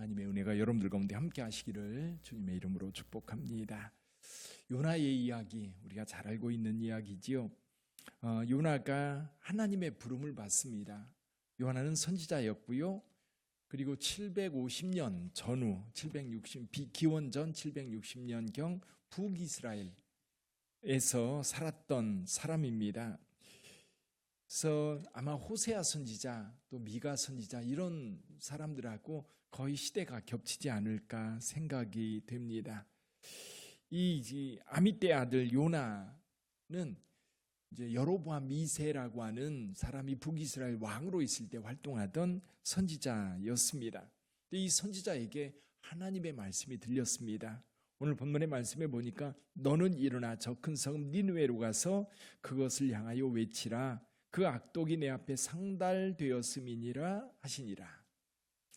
하나님의 은혜가 여러분들 가운데 함께 하시기를 주님의 이름으로 축복합니다. 요나의 이야기 우리가 잘 알고 있는 이야기지요. 어, 요나가 하나님의 부름을 받습니다. 요나는 선지자였고요. 그리고 750년 전후 760 비- 기원 전 760년경 북이스라엘에서 살았던 사람입니다. 그래서 아마 호세아 선지자 또 미가 선지자 이런 사람들하고 거의 시대가 겹치지 않을까 생각이 됩니다. 이 아미떼 아들 요나는 이제 여로보암 미세라고 하는 사람이 북이스라엘 왕으로 있을 때 활동하던 선지자였습니다. 이 선지자에게 하나님의 말씀이 들렸습니다. 오늘 본문의 말씀에 보니까 너는 일어나 저 큰 성읍 니누에로 가서 그것을 향하여 외치라 그 악독이 내 앞에 상달되었음이니라 하시니라.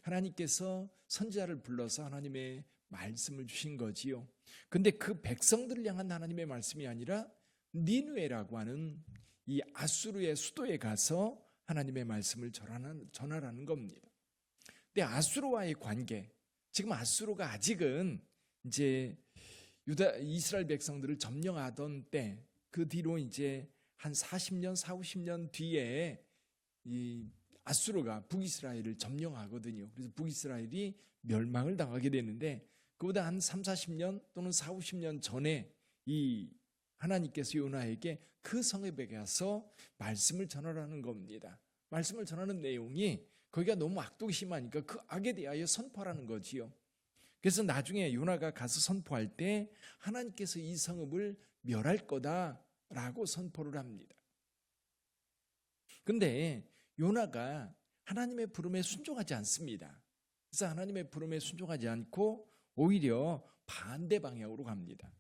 하나님께서 선지자를 불러서 하나님의 말씀을 주신 거지요. 근데 그 백성들을 향한 하나님의 말씀이 아니라 니누에라고 하는 이 아수르의 수도에 가서 하나님의 말씀을 전하는, 전하라는 겁니다. 근데 아수르와의 관계, 지금 아수르가 아직은 이제 유다 이스라엘 백성들을 점령하던 때 그 뒤로 이제 한 40년, 4, 50년 뒤에 이 아수르가 북이스라엘을 점령하거든요. 그래서 북이스라엘이 멸망을 당하게 되는데 그보다 한 3, 40년 또는 4, 50년 전에 이 하나님께서 요나에게 그 성읍에 가서 말씀을 전하라는 겁니다. 말씀을 전하는 내용이 거기가 너무 악독이 심하니까 그 악에 대하여 선포하라는 거지요. 그래서 나중에 요나가 가서 선포할 때 하나님께서 이 성읍을 멸할 거다 라고 선포를 합니다. 근데 요나가 하나님의 부름에 순종하지 않습니다. 그래서 하나님의 부름에 순종하지 않고 오히려 반대 방향으로 갑니다.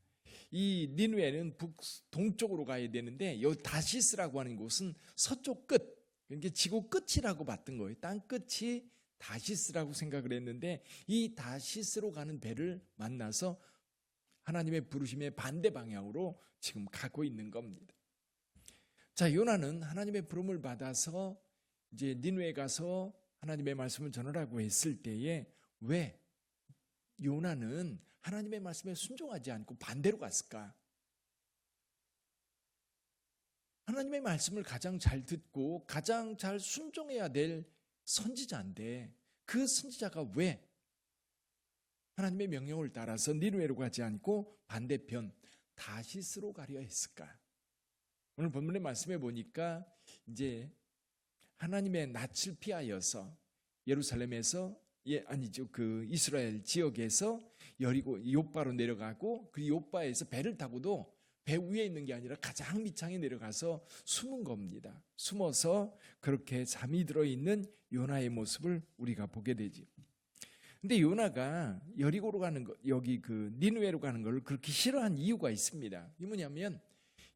이 니누에는 북 동쪽으로 가야 되는데 여 다시스라고 하는 곳은 서쪽 끝, 그러니까 지구 끝이라고 봤던 거예요. 땅 끝이 다시스라고 생각을 했는데 이 다시스로 가는 배를 만나서 하나님의 부르심의 반대 방향으로 지금 가고 있는 겁니다. 자, 요나는 하나님의 부름을 받아서 이제 니누에 가서 하나님의 말씀을 전하라고 했을 때에 왜 요나는 하나님의 말씀에 순종하지 않고 반대로 갔을까? 하나님의 말씀을 가장 잘 듣고 가장 잘 순종해야 될 선지자인데 그 선지자가 왜 하나님의 명령을 따라서 니누에로 가지 않고 반대편 다시스로 가려 했을까? 오늘 본문의 말씀에 보니까 이제 하나님의 낯을 피하여서 예루살렘에서 예 아니죠 그 이스라엘 지역에서 여리고 요바로 내려가고 그 요바에서 배를 타고도 배 위에 있는 게 아니라 가장 밑창에 내려가서 숨은 겁니다. 숨어서 그렇게 잠이 들어 있는 요나의 모습을 우리가 보게 되지. 근데 요나가 여리고로 가는 거 여기 그 니누에로 가는 걸 그렇게 싫어한 이유가 있습니다. 이 뭐냐면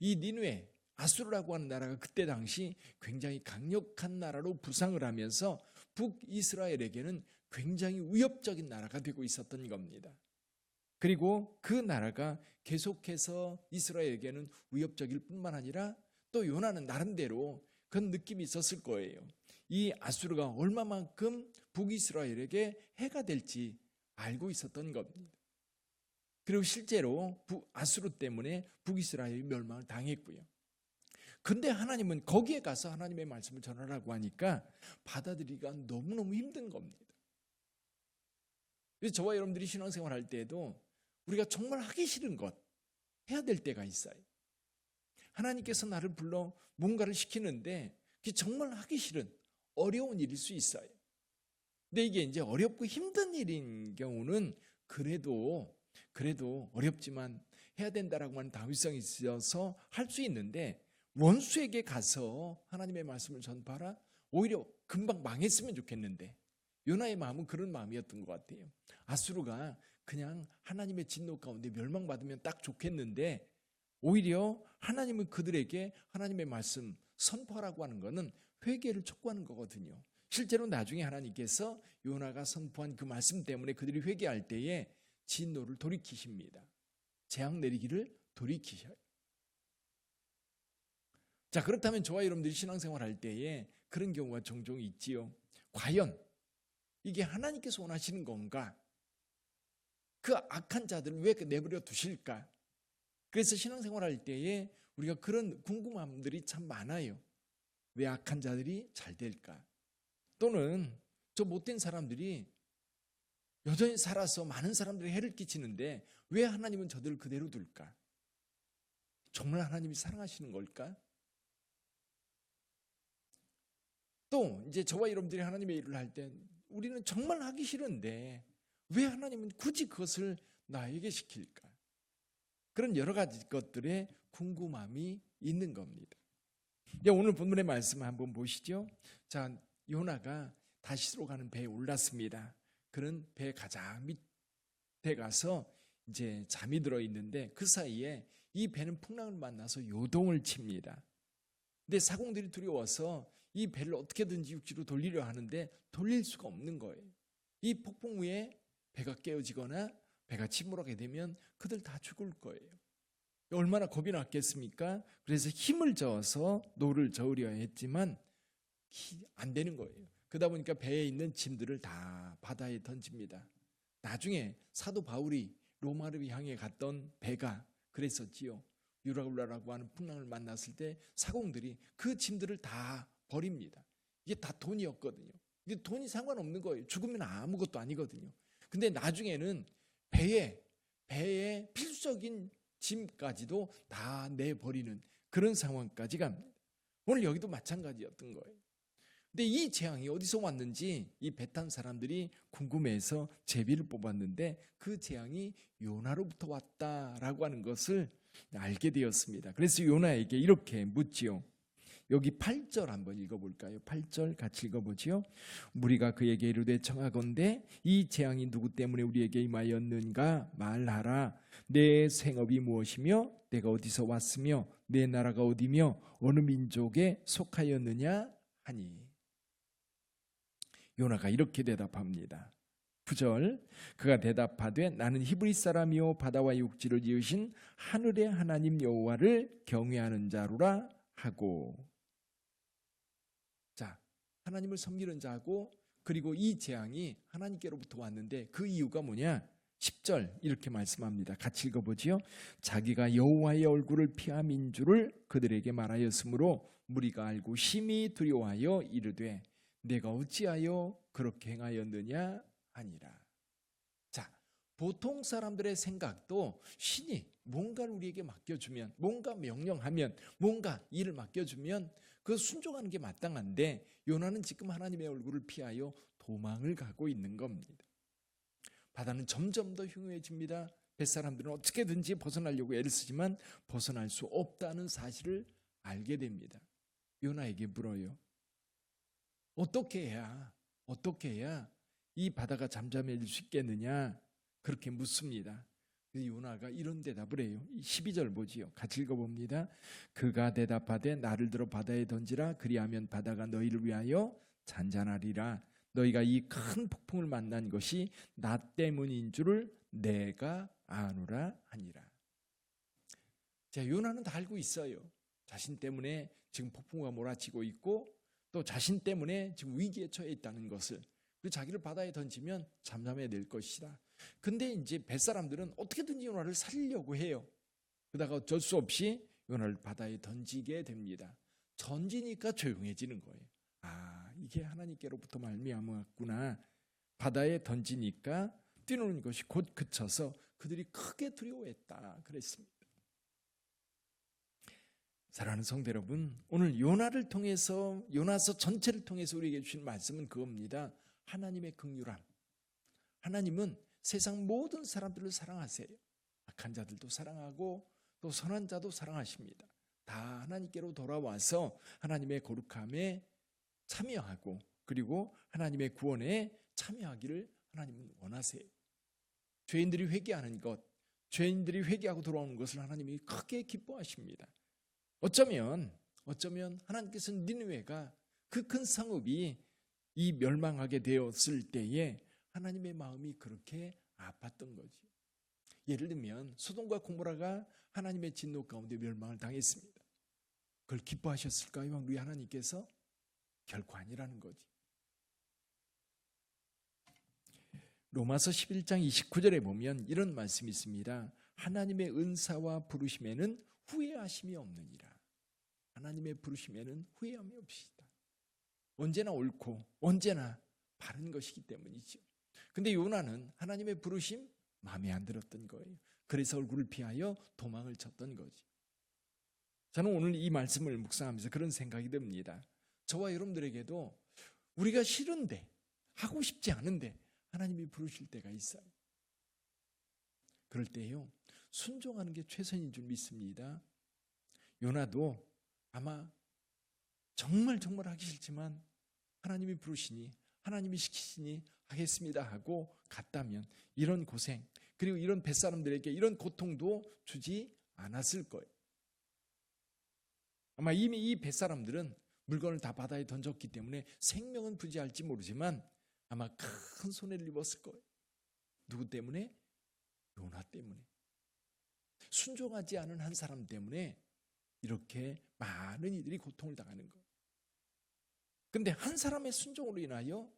이 니누에 아수르라고 하는 나라가 그때 당시 굉장히 강력한 나라로 부상을 하면서 북이스라엘에게는 굉장히 위협적인 나라가 되고 있었던 겁니다. 그리고 그 나라가 계속해서 이스라엘에게는 위협적일 뿐만 아니라 또 요나는 나름대로 그런 느낌이 있었을 거예요. 이 아수르가 얼마만큼 북이스라엘에게 해가 될지 알고 있었던 겁니다. 그리고 실제로 북- 아수르 때문에 북이스라엘이 멸망을 당했고요. 근데 하나님은 거기에 가서 하나님의 말씀을 전하라고 하니까 받아들이기가 너무너무 힘든 겁니다. 저와 여러분들이 신앙생활 할 때에도 우리가 정말 하기 싫은 것 해야 될 때가 있어요. 하나님께서 나를 불러 뭔가를 시키는데 그게 정말 하기 싫은 어려운 일일 수 있어요. 근데 이게 이제 어렵고 힘든 일인 경우는 그래도 그래도 어렵지만 해야 된다라고 하는 다윗성이 있어서 할 수 있는데 원수에게 가서 하나님의 말씀을 전파하라 오히려 금방 망했으면 좋겠는데 요나의 마음은 그런 마음이었던 것 같아요. 아수르가 그냥 하나님의 진노 가운데 멸망받으면 딱 좋겠는데 오히려 하나님은 그들에게 하나님의 말씀 선포하라고 하는 것은 회개를 촉구하는 거거든요. 실제로 나중에 하나님께서 요나가 선포한 그 말씀 때문에 그들이 회개할 때에 진노를 돌이키십니다. 재앙 내리기를 돌이키셔요. 자, 그렇다면 저와 여러분들이 신앙생활 할 때에 그런 경우가 종종 있지요. 과연 이게 하나님께서 원하시는 건가? 그 악한 자들을 왜 내버려 두실까? 그래서 신앙생활 할 때에 우리가 그런 궁금함들이 참 많아요. 왜 악한 자들이 잘 될까? 또는 저 못된 사람들이 여전히 살아서 많은 사람들이 해를 끼치는데 왜 하나님은 저들을 그대로 둘까? 정말 하나님이 사랑하시는 걸까? 또 이제 저와 여러분들이 하나님의 일을 할 때 우리는 정말 하기 싫은데 왜 하나님은 굳이 그것을 나에게 시킬까? 그런 여러 가지 것들의 궁금함이 있는 겁니다. 이제 오늘 본문의 말씀 한번 보시죠. 자, 요나가 다시로 가는 배에 올랐습니다. 그는 배 가장 밑에 가서 이제 잠이 들어 있는데 그 사이에 이 배는 풍랑을 만나서 요동을 칩니다. 근데 사공들이 두려워서 이 배를 어떻게든지 육지로 돌리려 하는데 돌릴 수가 없는 거예요. 이 폭풍 후에 배가 깨어지거나 배가 침몰하게 되면 그들 다 죽을 거예요. 얼마나 겁이 났겠습니까? 그래서 힘을 저어서 노를 저으려 했지만 안 되는 거예요. 그러다 보니까 배에 있는 짐들을 다 바다에 던집니다. 나중에 사도 바울이 로마를 향해 갔던 배가 그랬었지요. 유라울라라고 하는 풍랑을 만났을 때 사공들이 그 짐들을 다 버립니다. 이게 다 돈이었거든요. 이게 돈이 상관없는 거예요. 죽으면 아무것도 아니거든요. 근데 나중에는 배에 배에 필수적인 짐까지도 다 내버리는 그런 상황까지 갑니다. 오늘 여기도 마찬가지였던 거예요. 근데 이 재앙이 어디서 왔는지 이배탄 사람들이 궁금해서 제비를 뽑았는데 그 재앙이 요나로부터 왔다라고 하는 것을 알게 되었습니다. 그래서 요나에게 이렇게 묻지요. 여기 8절 한번 읽어볼까요? 8절 같이 읽어보지요. 무리가 그에게 이르되 청하건대 이 재앙이 누구 때문에 우리에게 임하였는가 말하라. 내 생업이 무엇이며 내가 어디서 왔으며 내 나라가 어디며 어느 민족에 속하였느냐 하니. 요나가 이렇게 대답합니다. 9절 그가 대답하되 나는 히브리 사람이요 바다와 육지를 지으신 하늘의 하나님 여호와를 경외하는 자로라 하고 자 하나님을 섬기는 자고 그리고 이 재앙이 하나님께로부터 왔는데 그 이유가 뭐냐 10절 이렇게 말씀합니다. 같이 읽어보지요. 자기가 여호와의 얼굴을 피함인 줄을 그들에게 말하였으므로 무리가 알고 심히 두려워하여 이르되 내가 어찌하여 그렇게 행하였느냐 아니라. 자, 보통 사람들의 생각도 신이 뭔가를 우리에게 맡겨주면, 뭔가 명령하면, 뭔가 일을 맡겨주면 그 순종하는 게 마땅한데 요나는 지금 하나님의 얼굴을 피하여 도망을 가고 있는 겁니다. 바다는 점점 더 흉해집니다. 뱃사람들은 어떻게든지 벗어나려고 애를 쓰지만 벗어날 수 없다는 사실을 알게 됩니다. 요나에게 물어요. 어떻게 해야, 어떻게 해야 이 바다가 잠잠해질 수 있겠느냐? 그렇게 묻습니다. 요나가 이런 대답을 해요. 12절 보지요. 같이 읽어봅니다. 그가 대답하되 나를 들어 바다에 던지라 그리하면 바다가 너희를 위하여 잔잔하리라. 너희가 이 큰 폭풍을 만난 것이 나 때문인 줄을 내가 아노라 하니라. 자, 요나는 다 알고 있어요. 자신 때문에 지금 폭풍우가 몰아치고 있고 또 자신 때문에 지금 위기에 처해 있다는 것을 그 자기를 바다에 던지면 잠잠해 낼 것이다. 근데 이제 뱃사람들은 어떻게든지 요나를 살리려고 해요. 그러다가 어쩔 수 없이 요나를 바다에 던지게 됩니다. 던지니까 조용해지는 거예요. 아, 이게 하나님께로부터 말미암았구나. 바다에 던지니까 뛰노는 것이 곧 그쳐서 그들이 크게 두려워했다. 그랬습니다. 사랑하는 성도 여러분, 오늘 요나를 통해서 요나서 전체를 통해서 우리에게 주신 말씀은 그겁니다. 하나님의 긍휼함. 하나님은 세상 모든 사람들을 사랑하세요. 악한 자들도 사랑하고 또 선한 자도 사랑하십니다. 다 하나님께로 돌아와서 하나님의 거룩함에 참여하고 그리고 하나님의 구원에 참여하기를 하나님은 원하세요. 죄인들이 회개하는 것, 죄인들이 회개하고 돌아오는 것을 하나님이 크게 기뻐하십니다. 어쩌면 어쩌면 하나님께서는 니느웨가 그 큰 성읍이 이 멸망하게 되었을 때에 하나님의 마음이 그렇게 아팠던 거지. 예를 들면 소돔과 고모라가 하나님의 진노 가운데 멸망을 당했습니다. 그걸 기뻐하셨을까요? 우리 하나님께서 결코 아니라는 거지. 로마서 11장 29절에 보면 이런 말씀이 있습니다. 하나님의 은사와 부르심에는 후회하심이 없느니라. 하나님의 부르심에는 후회함이 없이다. 언제나 옳고 언제나 바른 것이기 때문이죠. 근데 요나는 하나님의 부르심 마음에 안 들었던 거예요. 그래서 얼굴을 피하여 도망을 쳤던 거지. 저는 오늘 이 말씀을 묵상하면서 그런 생각이 듭니다. 저와 여러분들에게도 우리가 싫은데 하고 싶지 않은데 하나님이 부르실 때가 있어요. 그럴 때요 순종하는 게 최선인 줄 믿습니다. 요나도 아마 정말 정말 하기 싫지만 하나님이 부르시니 하나님이 시키시니 하겠습니다 하고 갔다면 이런 고생 그리고 이런 뱃사람들에게 이런 고통도 주지 않았을 거예요. 아마 이미 이 뱃사람들은 물건을 다 바다에 던졌기 때문에 생명은 부지할지 모르지만 아마 큰 손해를 입었을 거예요. 누구 때문에? 요나 때문에. 순종하지 않은 한 사람 때문에 이렇게 많은 이들이 고통을 당하는 거예요. 근데 한 사람의 순종으로 인하여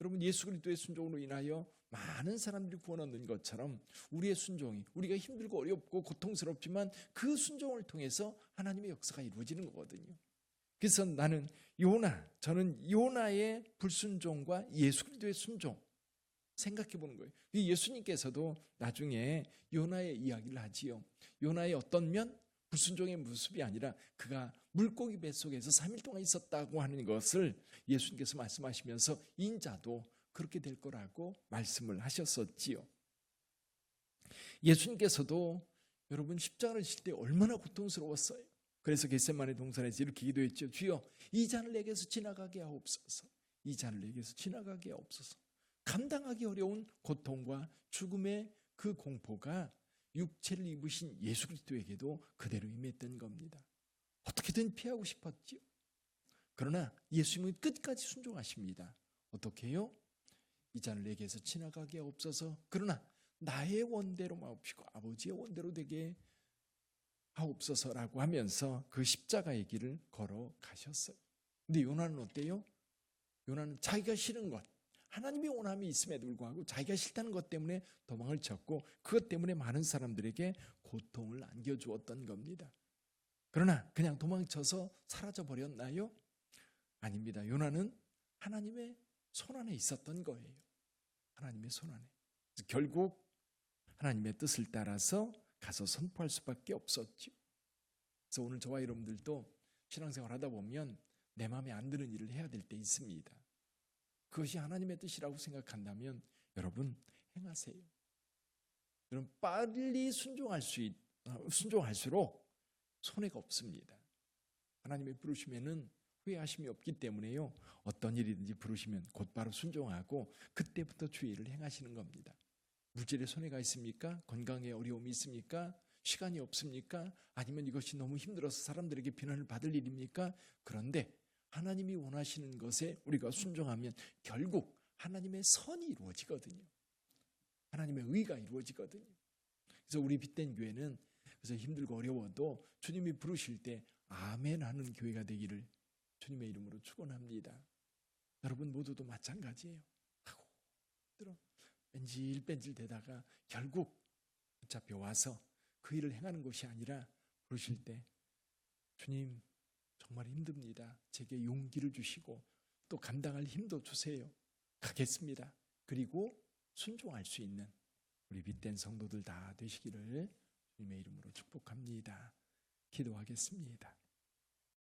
여러분 예수 그리스도의 순종으로 인하여 많은 사람들이 구원 얻는 것처럼 우리의 순종이 우리가 힘들고 어렵고 고통스럽지만 그 순종을 통해서 하나님의 역사가 이루어지는 거거든요. 그래서 나는 요나 저는 요나의 불순종과 예수 그리스도의 순종 생각해 보는 거예요. 예수님께서도 나중에 요나의 이야기를 하지요. 요나의 어떤 면 불순종의 모습이 아니라 그가 물고기 뱃속에서 3일 동안 있었다고 하는 것을 예수님께서 말씀하시면서 인자도 그렇게 될 거라고 말씀을 하셨었지요. 예수님께서도 여러분 십자가를 질 때 얼마나 고통스러웠어요. 그래서 겟세마네 동산에서 이렇게 기도했죠. 주여 이 잔을 내게서 지나가게 하옵소서. 이 잔을 내게서 지나가게 하옵소서. 감당하기 어려운 고통과 죽음의 그 공포가 육체를 입으신 예수 그리스도에게도 그대로 임했던 겁니다. 어떻게든 피하고 싶었지요. 그러나 예수님은 끝까지 순종하십니다. 어떻게 해요? 이 잔을 내게서 지나가게 없어서 그러나 나의 원대로 마옵시고 아버지의 원대로 되게 하옵소서라고 하면서 그 십자가의 길을 걸어 가셨어요. 근데 요나는 어때요? 요나는 자기가 싫은 것, 하나님의 원함이 있음에도 불구하고 자기가 싫다는 것 때문에 도망을 쳤고 그것 때문에 많은 사람들에게 고통을 안겨주었던 겁니다. 그러나 그냥 도망쳐서 사라져 버렸나요? 아닙니다. 요나는 하나님의 손 안에 있었던 거예요. 하나님의 손 안에. 결국 하나님의 뜻을 따라서 가서 선포할 수밖에 없었죠. 그래서 오늘 저와 여러분들도 신앙생활 하다 보면 내 마음에 안 드는 일을 해야 될 때 있습니다. 그것이 하나님의 뜻이라고 생각한다면 여러분 행하세요. 여러분 빨리 순종할 수 있, 순종할수록 손해가 없습니다. 하나님의 부르시면은 후회하심이 없기 때문에요. 어떤 일이든지 부르시면 곧바로 순종하고 그때부터 주의를 행하시는 겁니다. 물질에 손해가 있습니까? 건강에 어려움이 있습니까? 시간이 없습니까? 아니면 이것이 너무 힘들어서 사람들에게 비난을 받을 일입니까? 그런데 하나님이 원하시는 것에 우리가 순종하면 결국 하나님의 선이 이루어지거든요. 하나님의 의가 이루어지거든요. 그래서 우리 빛된 교회는 그래서 힘들고 어려워도 주님이 부르실 때 아멘 하는 교회가 되기를 주님의 이름으로 축원합니다. 여러분 모두도 마찬가지예요. 하고 들어 뺀질뺀질 되다가 결국 붙잡혀 와서 그 일을 행하는 것이 아니라 부르실 때 주님 정말 힘듭니다. 제게 용기를 주시고 또 감당할 힘도 주세요. 가겠습니다. 그리고 순종할 수 있는 우리 빛된 성도들 다 되시기를 주님의 이름으로 축복합니다. 기도하겠습니다.